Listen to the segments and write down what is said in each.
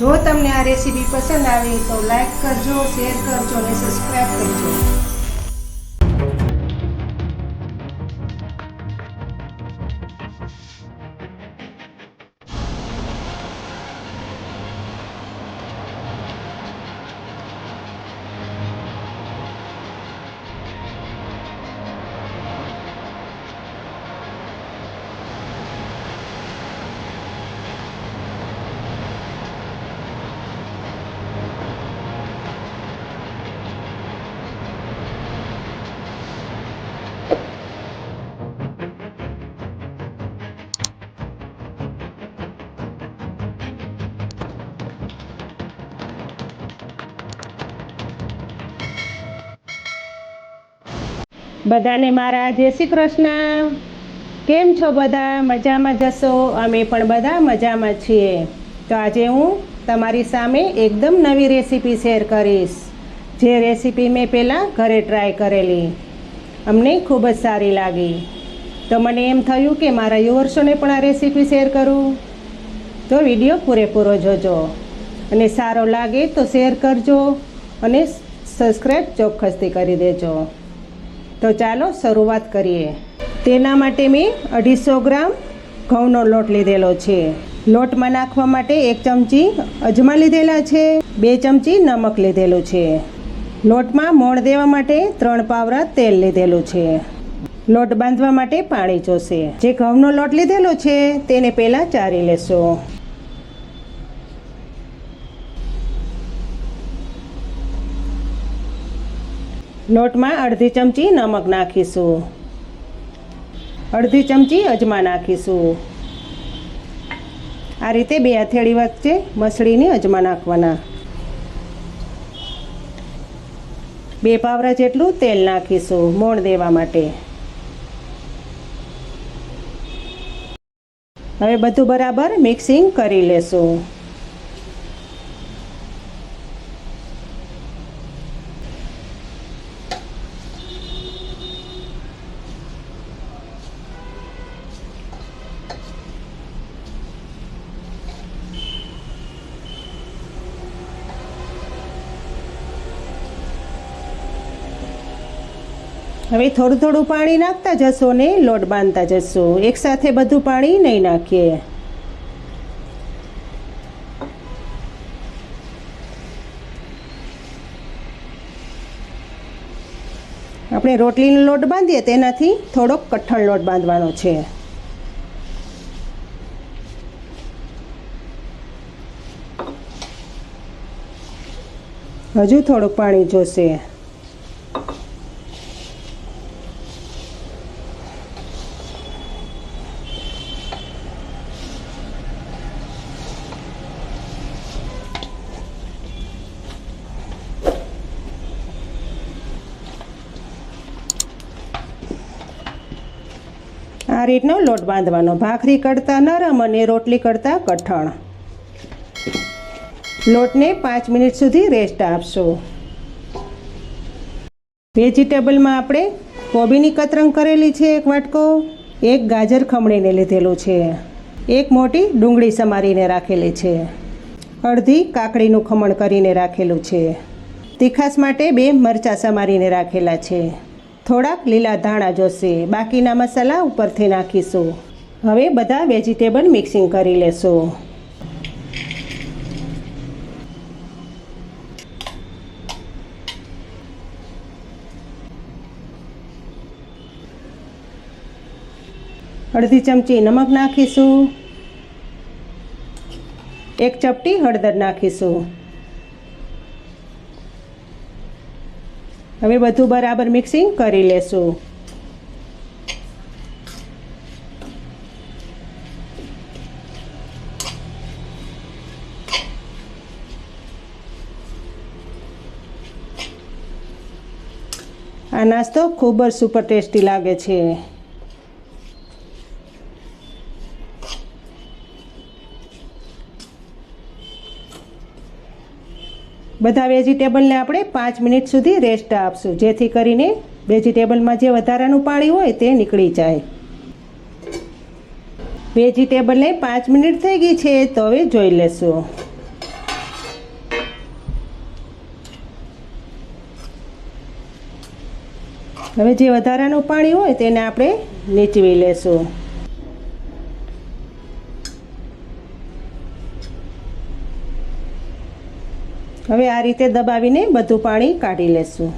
જો તમને આ રેસીપી પસંદ આવી તો લાઈક કરજો શેર કરજો અને સબસ્ક્રાઈબ કરજો. બધાને મારા જય શ્રી કૃષ્ણ. કેમ છો બધા? મજામાં જશો? અમે પણ બધા મજામાં છીએ. તો આજે હું તમારી સામે એકદમ નવી રેસીપી શેર કરીશ. જે રેસીપી મેં પહેલાં ઘરે ટ્રાય કરેલી. અમને ખૂબ જ સારી લાગી. તો મને એમ થયું કે મારા યુવર્સોને પણ આ રેસીપી શેર કરું. તો વીડિયો પૂરેપૂરો જોજો. અને સારો લાગે તો શેર કરજો અને સબસ્ક્રાઈબ ચોક્કસથી કરી દેજો. તો ચાલો શરૂઆત કરીએ. તેના માટે મેં અઢીસો ગ્રામ ઘઉંનો લોટ લીધેલો છે. લોટમાં નાખવા માટે એક ચમચી અજમા લીધેલા છે, બે ચમચી નમક લીધેલું છે. લોટમાં મોણ દેવા માટે ત્રણ પાવરા તેલ લીધેલું છે. લોટ બાંધવા માટે પાણી જોશે જે ઘઉંનો લોટ લીધેલો છે, તેને પહેલાં ચારી લેશો. લોટમાં અડધી ચમચી નમક નાખીશું. અડધી ચમચી અજમા નાખીશું. આ રીતે બે હથેળી વચ્ચે મસળીને અજમા નાખવાના. બે પાવરા જેટલું તેલ નાખીશું મોણ દેવા માટે. હવે બધું બરાબર મિક્સિંગ કરી લેશું. હવે થોડું થોડું પાણી નાખતા જશો ને લોટ બાંધતા જશો. એકસાથે બધું પાણી નહીં નાખીએ. આપણે રોટલીનો લોટ બાંધીએ તેનાથી થોડોક કઠણ લોટ બાંધવાનો છે. હજુ થોડુંક પાણી જોશે. આ રીતનો લોટ બાંધવાનો. ભાખરી કરતાં નરમ અને રોટલી કરતાં કઠણ. લોટને પાંચ મિનિટ સુધી રેસ્ટ આપશો. વેજીટેબલમાં આપણે કોબીની કતરંગ કરેલી છે એક વાટકો, એક ગાજર ખમણીને લીધેલું છે, એક મોટી ડુંગળી સમારીને રાખેલી છે, અડધી કાકડીનું ખમણ કરીને રાખેલું છે, તીખાસ માટે બે મરચાં સમારીને રાખેલા છે. થોડાક લીલા ધાણા જોશે. બાકીના મસાલા ઉપરથી નાખીશું. હવે બધા વેજીટેબલ મિક્સિંગ કરી લેશું. અડધી ચમચી નમક નાખીશું. એક ચપટી હળદર નાખીશું. હવે બધું બરાબર મિક્સિંગ કરી લેશું. આ નાસ્તો ખૂબ જ સુપર ટેસ્ટી લાગે છે. બધા વેજીટેબલને આપણે પાંચ મિનિટ સુધી રેસ્ટ આપશું. જેથી કરીને વેજીટેબલમાં જે વધારાનું પાણી હોય તે નીકળી જાય. વેજીટેબલને પાંચ મિનિટ થઈ ગઈ છે, તો હવે જોઈ લેશું. હવે જે વધારાનું પાણી હોય તેને આપણે નીચવી લેશું. હવે આ રીતે દબાવીને બધું પાણી કાઢી લેશું.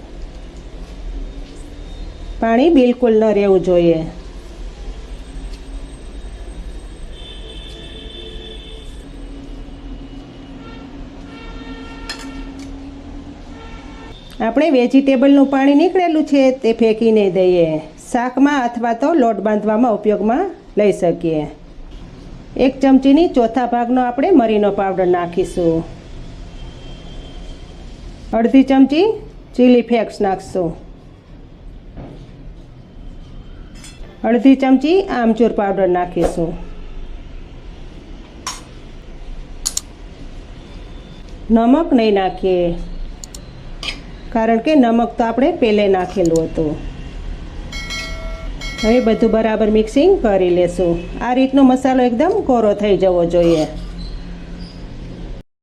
પાણી બિલકુલ ન રહેવું જોઈએ. આપણે વેજીટેબલનું પાણી નીકળેલું છે તે ફેંકી નહીં દઈએ. શાકમાં અથવા તો લોટ બાંધવામાં ઉપયોગમાં લઈ શકીએ. એક ચમચીની ચોથા ભાગનો આપણે મરીનો પાવડર નાખીશું. અડધી ચમચી ચીલી ફ્લેક્સ નાખશું. અડધી ચમચી આમચૂર પાવડર નાખીશું. નમક નહીં નાખીએ, કારણ કે નમક તો આપણે પહેલે નાખેલું હતું. હવે બધું બરાબર મિક્સિંગ કરી લેશું. આ રીતનો મસાલો એકદમ કોરો થઈ જવો જોઈએ.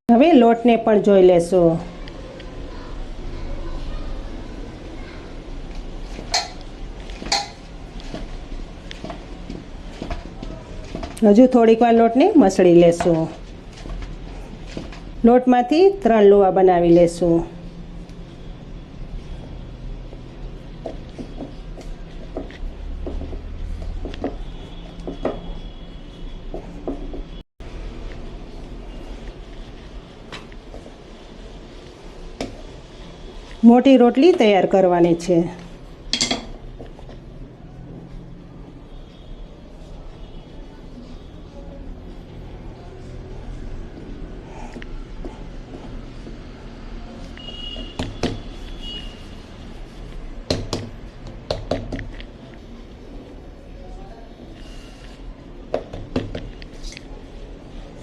હવે લોટને પણ જોઈ લેશું. હજુ થોડીક વાર લોટને મસળી લેશું. લોટમાંથી ત્રણ લોવા બનાવી લેશું. મોટી રોટલી તૈયાર કરવાની છે.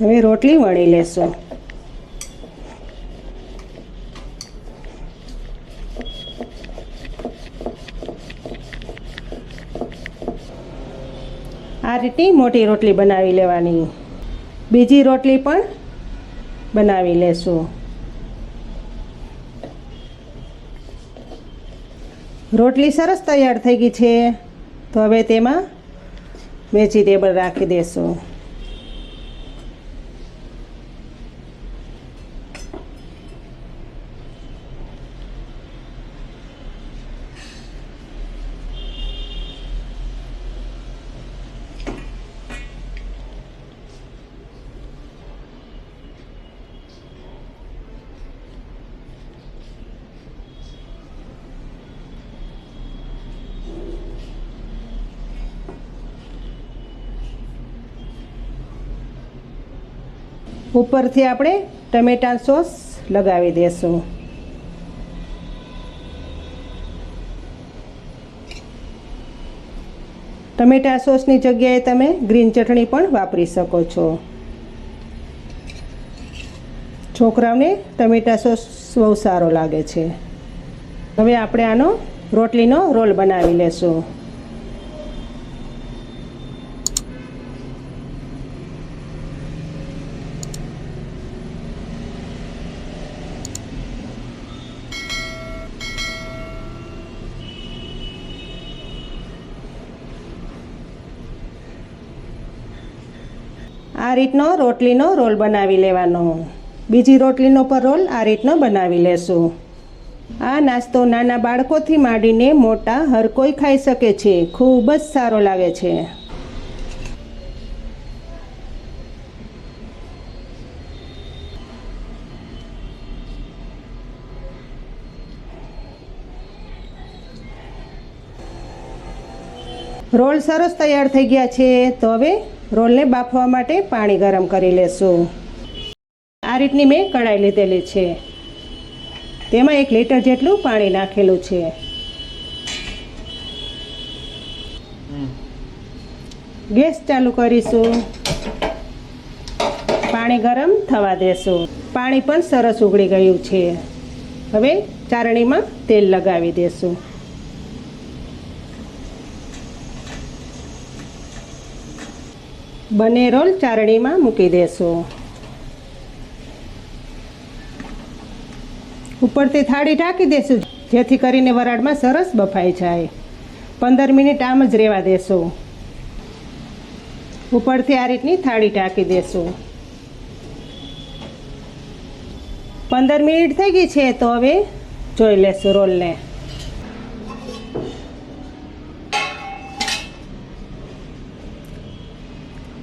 હવે રોટલી વણી લેશું. આ રીતની મોટી રોટલી બનાવી લેવાની. બીજી રોટલી પણ બનાવી લેશું. રોટલી સરસ તૈયાર થઈ ગઈ છે. તો હવે તેમાં વેજીટેબલ રાખી દેશું. ઉપરથી આપણે ટમેટા સોસ લગાવી દેશું. ટમેટા સોસની જગ્યાએ તમે ગ્રીન ચટણી પણ વાપરી શકો છો. છોકરાઓને ટમેટા સોસ બહુ સારો લાગે છે. હવે આપણે આનો રોટલીનો રોલ બનાવી લેશું. આ રીતનો રોટલીનો રોલ બનાવી લેવાનો. બીજી રોટલીનો પર રોલ આ રીતનો બનાવી લેશું. આ નાસ્તો નાના બાળકોથી માંડીને મોટા હર કોઈ ખાઈ શકે છે. ખૂબ જ સારો લાગે છે. રોલ સરસ તૈયાર થઈ ગયા છે. તો હવે રોલને બાફવા માટે પાણી ગરમ કરી લેશું. આ રીતની મેં કઢાઈ લીધેલી છે. તેમાં એક લીટર જેટલું પાણી નાખેલું છે. ગેસ ચાલુ કરીશું. પાણી ગરમ થવા દેશું. પાણી પણ સરસ ઉગળી ગયું છે. હવે ચારણીમાં તેલ લગાવી દેશું. બંને રોલ ચારણીમાં મૂકી દેશું. ઉપરથી થાળી ઢાંકી દેશું, જેથી કરીને વરાળમાં સરસ બફાઈ જાય. પંદર મિનિટ આમ જ રહેવા દેશું. ઉપરથી આ રીતની થાળી ઢાંકી દેશું. પંદર મિનિટ થઈ ગઈ છે, તો હવે જોઈ લેશું રોલને.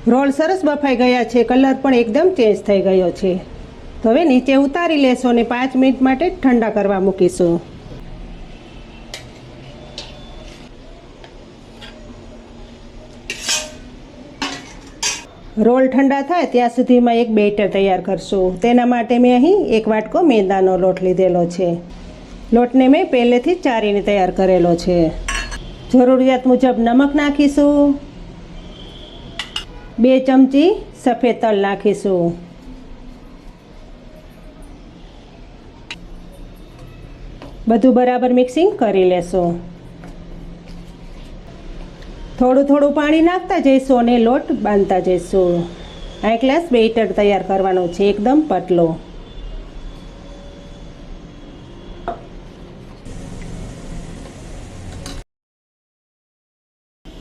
રોલ સરસ બફાઈ ગયા છે, કલર પણ એકદમ ચેન્જ થઈ ગયો છે. તો હવે નીચે ઉતારી લેશો અને પાંચ મિનિટ માટે ઠંડા કરવા મૂકીશું. રોલ ઠંડા થાય ત્યાં સુધીમાં એક બેટર તૈયાર કરશું. તેના માટે મેં અહીં એક વાટકો મેંદાનો લોટ લીધેલો છે. લોટને મેં પહેલેથી ચારીને તૈયાર કરેલો છે. જરૂરિયાત મુજબ નમક નાખીશું. બે ચમચી સફેદ તલ નાખીશું. બધું બરાબર મિક્સિંગ કરી લેશું. થોડું થોડું પાણી નાખતા જઈશું અને લોટ બાંધતા જઈશું. આ ગ્લાસ બેટર તૈયાર કરવાનો છે, એકદમ પતલો.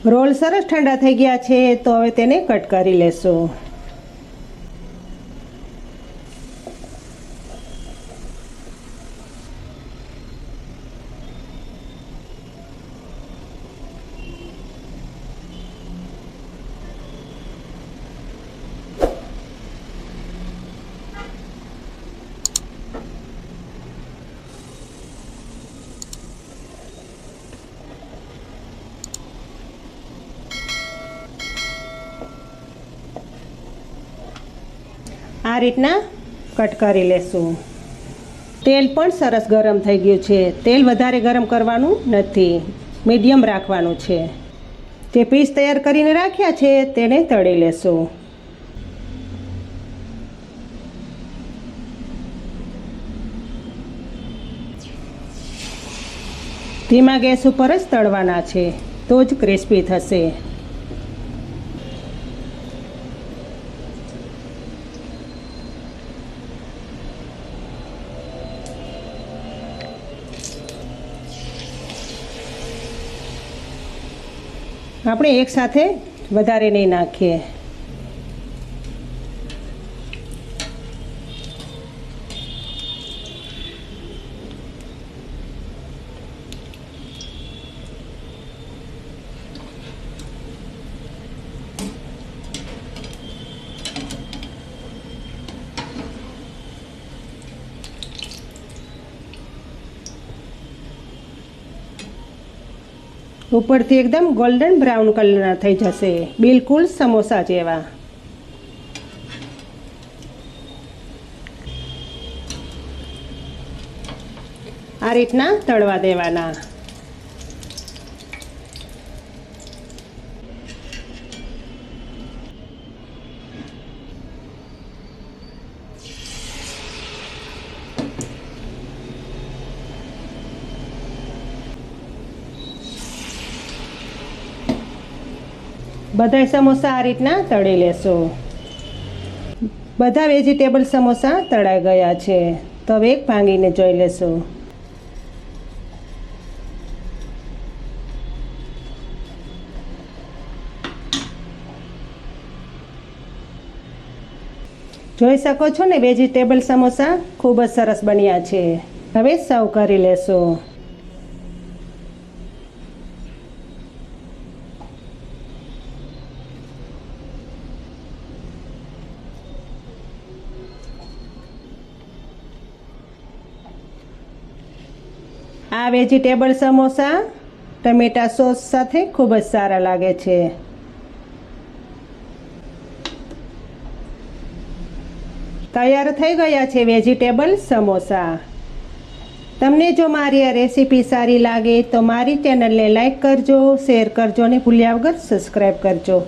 રોલ સરસ ઠંડા થઈ ગયા છે તો હવે તેને કટ કરી લેશું. આ રીતના કટ કરી લેશું. તેલ પણ સરસ ગરમ થઈ ગયું છે. તેલ વધારે ગરમ કરવાનું નથી. મીડિયમ રાખવાનું છે. જે પીસ તૈયાર કરીને રાખ્યા છે, તેને તળી લેશું. ધીમા ગેસ ઉપર જ તળવાના છે. તો જ ક્રિસ્પી થશે. આપણે એકસાથે વધારે નહીં નાખીએ. ઉપરથી એકદમ ગોલ્ડન બ્રાઉન કલરના થઈ જશે. બિલકુલ સમોસા જેવા. આ રીતના તળવા દેવાના. બધાય સમોસા આ રીતના તળી લેશો. બધા વેજીટેબલ સમોસા તળાઈ ગયા છે. તો હવે એક ભાંગીને જોઈ લેશો. જોઈ શકો છો ને, વેજીટેબલ સમોસા ખૂબ જ સરસ બન્યા છે. હવે સર્વ કરી લેશો. આ વેજીટેબલ સમોસા, ટમેટા સોસ સાથે ખૂબ જ સારા લાગે છે. તૈયાર થઈ ગયા છે વેજીટેબલ સમોસા. તમને જો મારી આ રેસીપી સારી લાગે તો મારી ચેનલને લાઇક કરજો, શેર કરજો અને ભૂલ્યા વગર સબસ્ક્રાઈબ કરજો.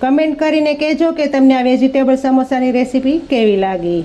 કમેન્ટ કરીને કહેજો કે તમને આ વેજીટેબલ સમોસાની રેસીપી કેવી લાગી.